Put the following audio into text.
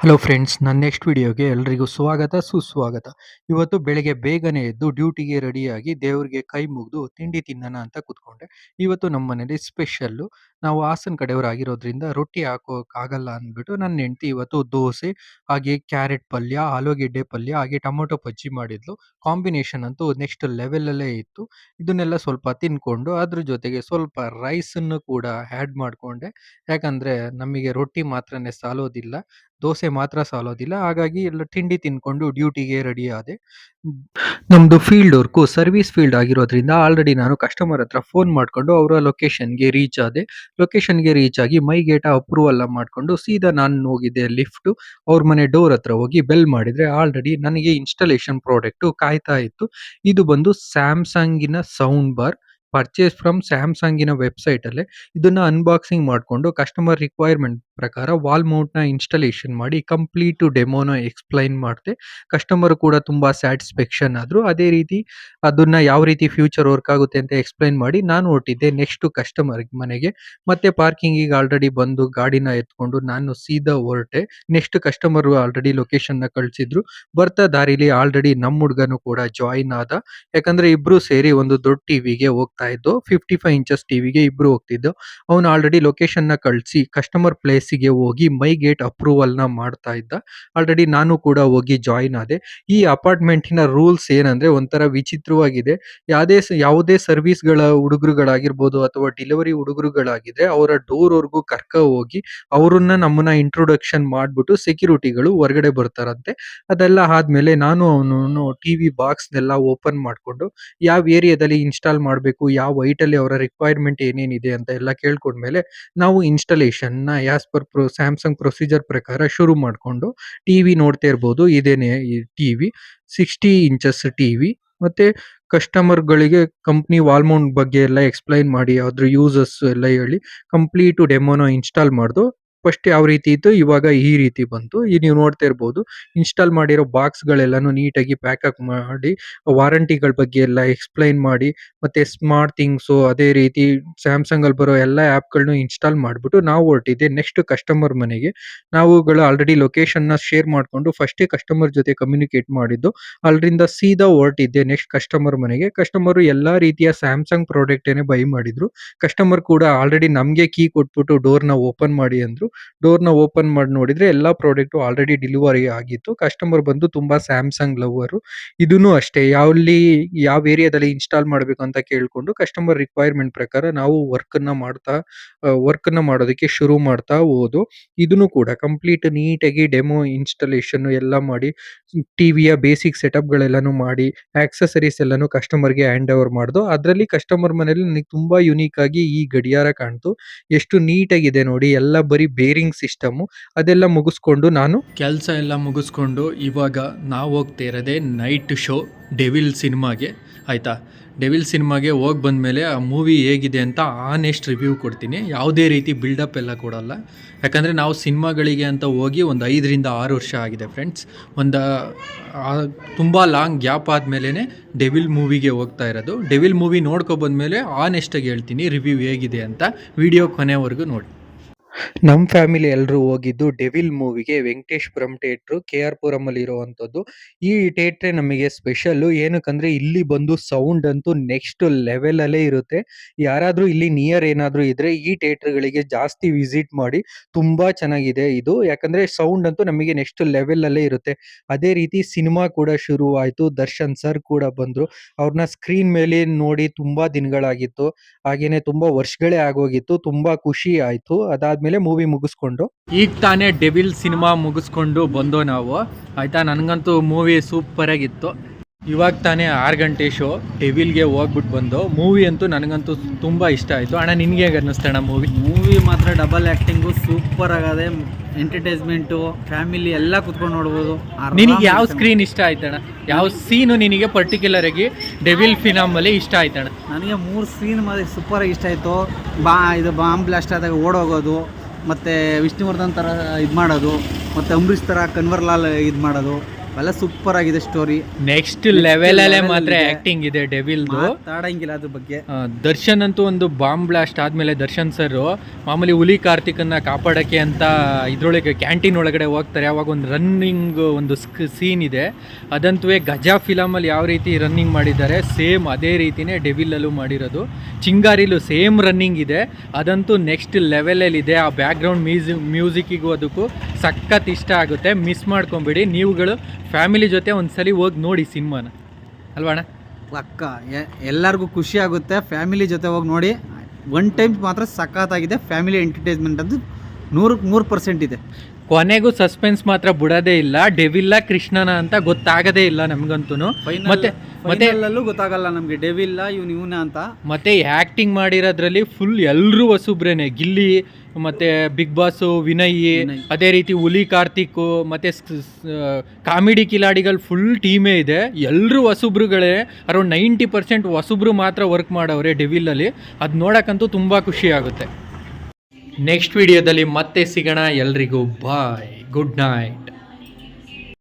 Hello friends ನನ್ನ next ವಿಡಿಯೋಗೆ ಎಲ್ರಿಗೂ ಸ್ವಾಗತ, ಸುಸ್ವಾಗತ. ಇವತ್ತು ಬೆಳಗ್ಗೆ ಬೇಗನೆ ಎದ್ದು ಡ್ಯೂಟಿಗೆ ರೆಡಿಯಾಗಿ ದೇವ್ರಿಗೆ ಕೈ ಮುಗಿದು ತಿಂಡಿ ತಿನ್ನೋಣ ಅಂತ ಕೂತ್ಕೊಂಡೆ. ಇವತ್ತು ನಮ್ಮ ಮನೇಲಿ ಸ್ಪೆಷಲ್ಲು ನಾವು ಹಾಸನ ಕಡೆಯವರಾಗಿರೋದ್ರಿಂದ ರೊಟ್ಟಿ ಹಾಕೋಕ್ಕಾಗಲ್ಲ ಅಂದ್ಬಿಟ್ಟು ನನ್ನ ಹೆಂಡತಿ ಇವತ್ತು ದೋಸೆ, ಹಾಗೆ ಕ್ಯಾರೆಟ್ ಪಲ್ಯ, ಆಲೂಗೆಡ್ಡೆ ಪಲ್ಯ, ಹಾಗೆ ಟೊಮೊಟೊ ಬಜ್ಜಿ ಮಾಡಿದ್ಲು. ಕಾಂಬಿನೇಷನ್ ಅಂತೂ ನೆಕ್ಸ್ಟ್ ಲೆವೆಲಲ್ಲೇ ಇತ್ತು. ಇದನ್ನೆಲ್ಲ ಸ್ವಲ್ಪ ತಿನ್ಕೊಂಡು ಅದ್ರ ಜೊತೆಗೆ ಸ್ವಲ್ಪ ರೈಸನ್ನು ಕೂಡ ಆ್ಯಡ್ ಮಾಡಿಕೊಂಡೆ. ಯಾಕಂದರೆ ನಮಗೆ ರೊಟ್ಟಿ ಮಾತ್ರನೇ ಸಾಲೋದಿಲ್ಲ. ದೋಸೆ ಮಾತ್ರ ಸಾಲೋದಿಲ್ಲ. ಹಾಗಾಗಿ ಎಲ್ಲ ತಿಂಡಿ ತಿನ್ಕೊಂಡು ಡ್ಯೂಟಿಗೆ ರೆಡಿ ಆದೆ. ನಮ್ದು ಫೀಲ್ಡ್ ವರ್ಕು ಸರ್ವಿಸ್ ಫೀಲ್ಡ್ ಆಗಿರೋದ್ರಿಂದ ಆಲ್ರೆಡಿ ನಾನು ಕಸ್ಟಮರ್ ಹತ್ರ ಫೋನ್ ಮಾಡ್ಕೊಂಡು ಅವರ ಲೊಕೇಶನ್ಗೆ ರೀಚ್ ಆದೆ. ಲೊಕೇಶನ್ಗೆ ರೀಚ್ ಆಗಿ ಮೈ ಗೇಟ ಅಪ್ರೂವಲ್ ಮಾಡ್ಕೊಂಡು ಸೀದಾ ನಾನು ಹೋಗಿದ್ದೆ ಲಿಫ್ಟ್ ಅವ್ರ ಮನೆ ಡೋರ್ ಹತ್ರ ಹೋಗಿ ಬೆಲ್ ಮಾಡಿದ್ರೆ ಆಲ್ರೆಡಿ ನನಗೆ ಇನ್ಸ್ಟಾಲೇಷನ್ ಪ್ರಾಡಕ್ಟ್ ಕಾಯ್ತಾ ಇತ್ತು. ಇದು ಬಂದು ಸ್ಯಾಮ್ಸಂಗಿನ ಸೌಂಡ್ ಬಾರ್ ಪರ್ಚೇಸ್ ಫ್ರಮ್ ಸ್ಯಾಮ್ಸಂಗಿನ ವೆಬ್ಸೈಟ್ ಅಲ್ಲೇ. ಇದನ್ನ ಅನ್ಬಾಕ್ಸಿಂಗ್ ಮಾಡಿಕೊಂಡು ಕಸ್ಟಮರ್ ರಿಕ್ವೈರ್ಮೆಂಟ್ ಪ್ರಕಾರ ವಾಲ್ ಮೌಂಟ್ನ ಇನ್ಸ್ಟಾಲೇಷನ್ ಮಾಡಿ ಕಂಪ್ಲೀಟ್ ಡೆಮೋನ ಎಕ್ಸ್ಪ್ಲೈನ್ ಮಾಡಿದೆ, ಕಸ್ಟಮರ್ ಕೂಡ ತುಂಬಾ ಸ್ಯಾಟಿಸ್ಫ್ಯಾಕ್ಷನ್ ಆದ್ರು. ಅದೇ ರೀತಿ ಅದನ್ನು ಯಾವ ರೀತಿ ಫ್ಯೂಚರ್ ವರ್ಕ್ ಆಗುತ್ತೆ ಅಂತ ಎಕ್ಸ್ಪ್ಲೈನ್ ಮಾಡಿ ನಾನು ಹೊರಟಿದ್ದೆ ನೆಕ್ಸ್ಟ್ ಕಸ್ಟಮರ್ ಮನೆಗೆ. ಮತ್ತೆ ಪಾರ್ಕಿಂಗಿಗೆ ಆಲ್ರೆಡಿ ಬಂದು ಗಾಡಿನ ಎತ್ಕೊಂಡು ನಾನು ಸೀದಾ ಹೊರಟೆ. ನೆಕ್ಸ್ಟ್ ಕಸ್ಟಮರ್ ಆಲ್ರೆಡಿ ಲೊಕೇಶನ್ನ ಕಳಿಸಿದ್ರು. ಬರ್ತಾ ದಾರಿಲಿ ಆಲ್ರೆಡಿ ನಮ್ಮ ಹುಡುಗನು ಕೂಡ ಜಾಯಿನ್ ಆದ. ಯಾಕಂದ್ರೆ ಇಬ್ರು ಸೇರಿ ಒಂದು ದೊಡ್ಡ ಟಿವಿಗೆ ಹೋಗ್ತಾ ಇದ್ದು, ಫಿಫ್ಟಿ ಫೈವ್ ಇಂಚಸ್ ಟಿವಿಗೆ ಇಬ್ರು ಹೋಗ್ತಿದ್ದು, ಅವನು ಆಲ್ರೆಡಿ ಲೊಕೇಶನ್ನ ಕಳಿಸಿ ಕಸ್ಟಮರ್ ಪ್ಲೇಸಿಗೆ ಹೋಗಿ ಮೈ ಗೇಟ್ ಅಪ್ರೂವಲ್ನ ಮಾಡ್ತಾ ಇದ್ದ. ಆಲ್ರೆಡಿ ನಾನು ಕೂಡ ಹೋಗಿ ಜಾಯಿನ್ ಆದೆ. ಈ ಅಪಾರ್ಟ್ಮೆಂಟಿನ ರೂಲ್ಸ್ ಏನಂದ್ರೆ ಒಂಥರ ವಿಚಿತ್ರವಾಗಿದೆ. ಯಾವುದೇ ಯಾವುದೇ ಸರ್ವಿಸ್ಗಳ ಹುಡುಗರುಗಳಾಗಿರ್ಬೋದು ಅಥವಾ ಡೆಲಿವರಿ ಹುಡುಗರುಗಳಾಗಿದ್ರೆ ಅವರ ಡೋರ್ ವರೆಗೂ ಕರ್ಕ ಹೋಗಿ ಅವರನ್ನ ನಮ್ಮನ್ನ ಇಂಟ್ರೊಡಕ್ಷನ್ ಮಾಡ್ಬಿಟ್ಟು ಸೆಕ್ಯೂರಿಟಿಗಳು ಹೊರಗಡೆ ಬರ್ತಾರಂತೆ. ಅದೆಲ್ಲ ಆದ್ಮೇಲೆ ನಾನು ಅವನು ಟಿವಿ ಬಾಕ್ಸ್ ನೆಲ್ಲ ಓಪನ್ ಮಾಡ್ಕೊಂಡು ಯಾವ ಏರಿಯಾದಲ್ಲಿ ಇನ್ಸ್ಟಾಲ್ ಮಾಡಬೇಕು, ಯಾವ ವೈಟ್ ಅಲ್ಲಿ ಅವರ ರಿಕ್ವೈರ್ಮೆಂಟ್ ಏನೇನಿದೆ ಅಂತ ಎಲ್ಲ ಕೇಳ್ಕೊಂಡ್ಮೇಲೆ ನಾವು ಇನ್ಸ್ಟಾಲೇಷನ್ನ as per pro Samsung procedure ಪ್ರಕಾರ ಶುರು ಮಾಡ್ಕೊಂಡು ಟಿವಿ ನೋಡ್ತಾ ಇರ್ಬೋದು. ಇದೇನೆ ಈ ಟಿವಿ ಸಿಕ್ಸ್ಟಿ ಇಂಚಸ್ ಟಿವಿ ಮತ್ತೆ ಕಸ್ಟಮರ್ ಗಳಿಗೆ ಕಂಪ್ನಿ ವಾಲ್ಮೌಂಟ್ ಬಗ್ಗೆ ಎಲ್ಲ ಎಕ್ಸ್ಪ್ಲೈನ್ ಮಾಡಿ, ಅದ್ರ ಯೂಸಸ್ ಎಲ್ಲ ಹೇಳಿ ಕಂಪ್ಲೀಟ್ ಡೆಮೋನ ಇನ್ಸ್ಟಾಲ್ ಮಾಡ್ದು ಫಸ್ಟ್ ಯಾವ ರೀತಿ ಇತ್ತು? ಇವಾಗ ಈ ರೀತಿ ಬಂತು. ಈಗ ನೀವು ನೋಡ್ತಾ ಇರ್ಬೋದು ಇನ್ಸ್ಟಾಲ್ ಮಾಡಿರೋ ಬಾಕ್ಸ್ ಗಳೆಲ್ಲಾನು ನೀಟಾಗಿ ಪ್ಯಾಕ್ ಅಪ್ ಮಾಡಿ, ವಾರಂಟಿಗಳ ಬಗ್ಗೆ ಎಲ್ಲ ಎಕ್ಸ್ಪ್ಲೈನ್ ಮಾಡಿ, ಮತ್ತೆ ಸ್ಮಾರ್ಟ್ ಥಿಂಗ್ಸ್ ಅದೇ ರೀತಿ ಸ್ಯಾಮ್ಸಂಗ್ ಅಲ್ಲಿ ಬರೋ ಎಲ್ಲ ಆಪ್ಗಳನ್ನು ಇನ್ಸ್ಟಾಲ್ ಮಾಡ್ಬಿಟ್ಟು ನಾವು ಹೊರಟಿದ್ದೆ ನೆಕ್ಸ್ಟ್ ಕಸ್ಟಮರ್ ಮನೆಗೆ. ನಾವುಗಳು ಆಲ್ರೆಡಿ ಲೊಕೇಶನ್ನ ಶೇರ್ ಮಾಡ್ಕೊಂಡು ಫಸ್ಟ್ ಕಸ್ಟಮರ್ ಜೊತೆ ಕಮ್ಯುನಿಕೇಟ್ ಮಾಡಿದ್ದು, ಅಲ್ಲಿಂದ ಸೀದಾ ಹೊರಟಿದ್ದೆ ನೆಕ್ಸ್ಟ್ ಕಸ್ಟಮರ್ ಮನೆಗೆ. ಕಸ್ಟಮರ್ ಎಲ್ಲಾ ರೀತಿಯ ಸ್ಯಾಮ್ಸಂಗ್ ಪ್ರಾಡಕ್ಟ್ ಏನೇ ಬೈ ಮಾಡಿದ್ರು ಕಸ್ಟಮರ್ ಕೂಡ ಆಲ್ರೆಡಿ ನಮ್ಗೆ ಕೀ ಕೊಟ್ಬಿಟ್ಟು ಡೋರ್ನ ಓಪನ್ ಮಾಡಿ ಅಂದ್ರು. ಡೋರ್ನ ಓಪನ್ ಮಾಡಿ ನೋಡಿದ್ರೆ ಎಲ್ಲಾ ಪ್ರಾಡಕ್ಟ್ ಆಲ್ರೆಡಿ ಡೆಲಿವರಿ ಆಗಿತ್ತು. ಕಸ್ಟಮರ್ ಬಂದು ತುಂಬಾ ಸ್ಯಾಮ್ಸಂಗ್ ಲವರ್ ಇದೂನು ಅಷ್ಟೇ. ಯಾವಲ್ಲಿ ಯಾವ ಏರಿಯಾದಲ್ಲಿ ಇನ್ಸ್ಟಾಲ್ ಮಾಡಬೇಕು ಅಂತ ಕೇಳ್ಕೊಂಡು ಕಸ್ಟಮರ್ ರಿಕ್ವೈರ್ಮೆಂಟ್ ಪ್ರಕಾರ ನಾವು ವರ್ಕ್ನ ಮಾಡ್ತಾ ವರ್ಕ್ನ ಮಾಡೋದಕ್ಕೆ ಶುರು ಮಾಡ್ತಾ ಹೋದು. ಇದನ್ನು ಕೂಡ ಕಂಪ್ಲೀಟ್ ನೀಟಾಗಿ ಡೆಮೋ ಇನ್ಸ್ಟಾಲೇಷನ್ ಎಲ್ಲ ಮಾಡಿ ಟಿವಿಯ ಬೇಸಿಕ್ ಸೆಟಪ್ ಗಳೆಲ್ಲಾನು ಮಾಡಿ ಆಕ್ಸೆಸರೀಸ್ ಎಲ್ಲಾನು ಕಸ್ಟಮರ್ಗೆ ಹ್ಯಾಂಡ್ ಓವರ್ ಮಾಡ್ದು. ಅದರಲ್ಲಿ ಕಸ್ಟಮರ್ ಮನೆಯಲ್ಲಿ ನನಗೆ ತುಂಬಾ ಯುನೀಕ್ ಆಗಿ ಈ ಗಡಿಯಾರ ಕಾಣ್ತು. ಎಷ್ಟು ನೀಟ್ ಆಗಿದೆ ನೋಡಿ. ಎಲ್ಲ ಬರೀ ಬೇರಿಂಗ್ ಸಿಸ್ಟಮ್ ಅದೆಲ್ಲ ಮುಗಿಸ್ಕೊಂಡು ನಾನು ಕೆಲಸ ಎಲ್ಲ ಮುಗಿಸ್ಕೊಂಡು ಇವಾಗ ನಾವು ಹೋಗ್ತಾ ಇರೋದೇ ನೈಟ್ ಶೋ ಡೆವಿಲ್ ಸಿನಿಮಾಗೆ ಆಯಿತಾ? ಡೆವಿಲ್ ಸಿನಿಮಾಗೆ ಹೋಗಿ ಬಂದಮೇಲೆ ಆ ಮೂವಿ ಹೇಗಿದೆ ಅಂತ ಆನೆಸ್ಟ್ ರಿವ್ಯೂ ಕೊಡ್ತೀನಿ. ಯಾವುದೇ ರೀತಿ ಬಿಲ್ಡಪ್ ಎಲ್ಲ ಕೊಡಲ್ಲ. ಯಾಕಂದರೆ ನಾವು ಸಿನಿಮಾಗಳಿಗೆ ಅಂತ ಹೋಗಿ ಒಂದು ಐದರಿಂದ ಆರು ವರ್ಷ ಆಗಿದೆ ಫ್ರೆಂಡ್ಸ್ ಒಂದು ತುಂಬ ಲಾಂಗ್ ಗ್ಯಾಪ್ ಆದಮೇಲೆ ಡೆವಿಲ್ ಮೂವಿಗೆ ಹೋಗ್ತಾ ಇರೋದು. ಡೆವಿಲ್ ಮೂವಿ ನೋಡ್ಕೊ ಬಂದಮೇಲೆ ಆನೆಸ್ಟಾಗಿ ಹೇಳ್ತೀನಿ ರಿವ್ಯೂ ಹೇಗಿದೆ ಅಂತ. ವಿಡಿಯೋ ಕೊನೆವರೆಗೂ ನೋಡಿ. ನಮ್ಮ ಫ್ಯಾಮಿಲಿ ಎಲ್ಲರೂ ಹೋಗಿದ್ದು devil ಮೂವಿಗೆ Venkateshpuram theatre, K R Puram ಅಲ್ಲಿ ಇರುವಂತದ್ದು ಈ ಥಿಯೇಟ್ರೇ ನಮಗೆ ಸ್ಪೆಷಲ್ ಏನಕ್ಕಂದ್ರೆ ಇಲ್ಲಿ ಬಂದು ಸೌಂಡ್ ಅಂತೂ ನೆಕ್ಸ್ಟ್ ಲೆವೆಲ್ ಅಲ್ಲೇ ಇರುತ್ತೆ. ಯಾರಾದರೂ ಇಲ್ಲಿ ನಿಯರ್ ಏನಾದರೂ ಇದ್ರೆ ಈ ಥಿಯೇಟರ್ ಗಳಿಗೆ ಜಾಸ್ತಿ ವಿಸಿಟ್ ಮಾಡಿ ತುಂಬಾ ಚೆನ್ನಾಗಿದೆ ಇದು. ಯಾಕಂದ್ರೆ ಸೌಂಡ್ ಅಂತೂ ನಮಗೆ ನೆಕ್ಸ್ಟ್ ಲೆವೆಲ್ ಅಲ್ಲೇ ಇರುತ್ತೆ. ಅದೇ ರೀತಿ ಸಿನಿಮಾ ಕೂಡ ಶುರು ಆಯ್ತು ದರ್ಶನ್ ಸರ್ ಕೂಡ ಬಂದ್ರು. ಅವ್ರನ್ನ ಸ್ಕ್ರೀನ್ ಮೇಲೆ ನೋಡಿ ತುಂಬಾ ದಿನಗಳಾಗಿತ್ತು. ಹಾಗೇನೆ ತುಂಬಾ ವರ್ಷಗಳೇ ಆಗೋಗಿತ್ತು. ತುಂಬಾ ಖುಷಿ ಆಯ್ತು. ಅದಾದ್ಮೇಲೆ ಮೂವಿ ಮುಗಿಸ್ಕೊಂಡು. ಈಗ ತಾನೇ ಡೆವಿಲ್ ಸಿನಿಮಾ ಮುಗಿಸ್ಕೊಂಡು ಬಂದೋ ನಾವು. ಆಯ್ತಾ? ನನಗಂತೂ ಮೂವಿ ಸೂಪರ್ ಆಗಿತ್ತು. ಇವಾಗ ತಾನೇ ಆರು ಗಂಟೆ ಶೋ ಡೆವಿಲ್ಗೆ ಹೋಗ್ಬಿಟ್ಟು ಬಂದು. ಮೂವಿ ಅಂತೂ ನನಗಂತೂ ತುಂಬಾ ಇಷ್ಟ ಆಯ್ತು. ಅಣ್ಣ ನಿನಗೆ ಹೇಗೆ ಅನ್ನಿಸ್ತಣ್ಣ ಮೂವಿ ಮೂವಿ ಮಾತ್ರ ಡಬಲ್ ಆ್ಯಕ್ಟಿಂಗು ಸೂಪರ್ ಆಗದೆ ಎಂಟರ್ಟೈನ್ಮೆಂಟು ಫ್ಯಾಮಿಲಿ ಎಲ್ಲ ಕುತ್ಕೊಂಡು ನೋಡ್ಬೋದು. ನಿನಗೆ ಯಾವ ಸ್ಕ್ರೀನ್ ಇಷ್ಟ ಆಯ್ತಣ್ಣ ಯಾವ ಸೀನು ನಿನಗೆ ಪರ್ಟಿಕ್ಯುಲರ್ ಆಗಿ ಡೆವಿಲ್ ಫಿಲಮಲ್ಲಿ ಅಲ್ಲಿ ಇಷ್ಟ ಆಯ್ತಣ್ಣ ನನಗೆ ಮೂರು ಸೀನ್ ಮತ್ತೆ ಸೂಪರಾಗಿ ಇಷ್ಟ ಆಯಿತು. ಬಾ ಇದು ಬಾಂಬ್ ಬ್ಲಾಸ್ಟ್ ಆದಾಗ ಓಡೋಗೋದು. ಮತ್ತು ವಿಷ್ಣುವರ್ಧನ್ ಥರ ಇದು ಮಾಡೋದು ಮತ್ತು ಅಂಬರೀಷ್ ಥರ ಕನ್ವರ್ ಲಾಲ್ ಇದು ಮಾಡೋದು. ಎಲ್ಲ ಸೂಪರ್ ಆಗಿದೆ ಸ್ಟೋರಿ ನೆಕ್ಸ್ಟ್ ಲೆವೆಲ್ ಅಲ್ಲೇ ಮಾತ್ರ ಇದೆ. ಆಕ್ಟಿಂಗ್ ಇದೆ ಡೆವಿಲ್ದು ಮಾತಾಡಂಗಿಲ್ಲ ಅದ್ರ ಬಗ್ಗೆ. ದರ್ಶನ್ ಅಂತೂ ಒಂದು ಬಾಂಬ್ ಬ್ಲಾಸ್ಟ್ ಆದಮೇಲೆ ದರ್ಶನ್ ಸರ್ ಮಾಮೂಲಿ ಹುಲಿ ಕಾರ್ತಿಕನ್ನ ಕಾಪಾಡಕ್ಕೆ ಅಂತ ಇದ್ರೊಳಗೆ ಕ್ಯಾಂಟೀನ್ ಒಳಗಡೆ ಹೋಗ್ತಾರೆ. ಅವಾಗ ಒಂದು ರನ್ನಿಂಗ್ ಒಂದು ಸೀನ್ ಇದೆ. ಅದಂತೂ ಗಜ ಫಿಲಮಲ್ಲಿ ಯಾವ ರೀತಿ ರನ್ನಿಂಗ್ ಮಾಡಿದ್ದಾರೆ ಸೇಮ್ ಅದೇ ರೀತಿನೇ ಡೆವಿಲಲ್ಲೂ ಮಾಡಿರೋದು. ಚಿಂಗಾರಿಲೂ ಸೇಮ್ ರನ್ನಿಂಗ್ ಇದೆ. ಅದಂತೂ ನೆಕ್ಸ್ಟ್ ಲೆವೆಲಲ್ಲಿದೆ ಆ ಬ್ಯಾಕ್ಗ್ರೌಂಡ್ ಮ್ಯೂಸಿ ಮ್ಯೂಸಿಕ್ಕಿಗೂ ಅದಕ್ಕೂ ಸಖತ್ ಇಷ್ಟ ಆಗುತ್ತೆ. ಮಿಸ್ ಮಾಡ್ಕೊಂಬಿಡಿ. ನೀವುಗಳು ಫ್ಯಾಮಿಲಿ ಜೊತೆ ಒಂದ್ಸಲಿ ಹೋಗಿ ನೋಡಿ ಸಿನಿಮಾನ. ಅಲ್ವಾ ಅಣ್ಣ ಪಕ್ಕ ಎ- ಎಲ್ಲರಿಗೂ ಖುಷಿ ಆಗುತ್ತೆ. ಫ್ಯಾಮಿಲಿ ಜೊತೆ ಹೋಗಿ ನೋಡಿ. ಒನ್ ಟೈಮ್ ಮಾತ್ರ ಸಖತ್ತಾಗಿದೆ. ಫ್ಯಾಮಿಲಿ ಎಂಟರ್ಟೈನ್ಮೆಂಟ್ ಅದು ನೂರಕ್ಕೆ ನೂರು ಪರ್ಸೆಂಟ್ ಇದೆ. ಕೊನೆಗೂ ಸಸ್ಪೆನ್ಸ್ ಮಾತ್ರ ಬಿಡೋದೇ ಇಲ್ಲ. ಡೆವಿಲ್ಲ ಕೃಷ್ಣನ ಅಂತ ಗೊತ್ತಾಗದೇ ಇಲ್ಲ ನಮಗಂತೂ ಮತ್ತೆ ಮತ್ತೆ ಅಲ್ಲೂ ಗೊತ್ತಾಗಲ್ಲ ನಮಗೆ ಡೆವಿಲ್ಲ ಇವ್ನು ಇವನ ಅಂತ. ಮತ್ತೆ ಆಕ್ಟಿಂಗ್ ಮಾಡಿರೋದ್ರಲ್ಲಿ ಫುಲ್ ಎಲ್ಲರೂ ವಸುಬ್ರೇನೆ ಗಿಲ್ಲಿ ಮತ್ತೆ ಬಿಗ್ ಬಾಸು ವಿನಯ್. ಅದೇ ರೀತಿ ಹುಲಿ ಕಾರ್ತಿಕ್ ಮತ್ತೆ ಕಾಮಿಡಿ ಕಿಲಾಡಿಗಳು ಫುಲ್ ಟೀಮೇ ಇದೆ. ಎಲ್ಲರೂ ವಸುಬ್ರುಗಳೇ ಅರೌಂಡ್ ನೈಂಟಿ ಪರ್ಸೆಂಟ್ ವಸುಬ್ರು ಮಾತ್ರ ವರ್ಕ್ ಮಾಡವ್ರೆ ಡೆವಿಲಲ್ಲಿ ಅದು ನೋಡೋಕ್ಕಂತೂ ತುಂಬ ಖುಷಿ ಆಗುತ್ತೆ. ನೆಕ್ಸ್ಟ್ ವಿಡಿಯೋದಲ್ಲಿ ಮತ್ತೆ ಸಿಗೋಣ. ಎಲ್ರಿಗೂ ಬಾಯ್ ಗುಡ್ ನೈಟ್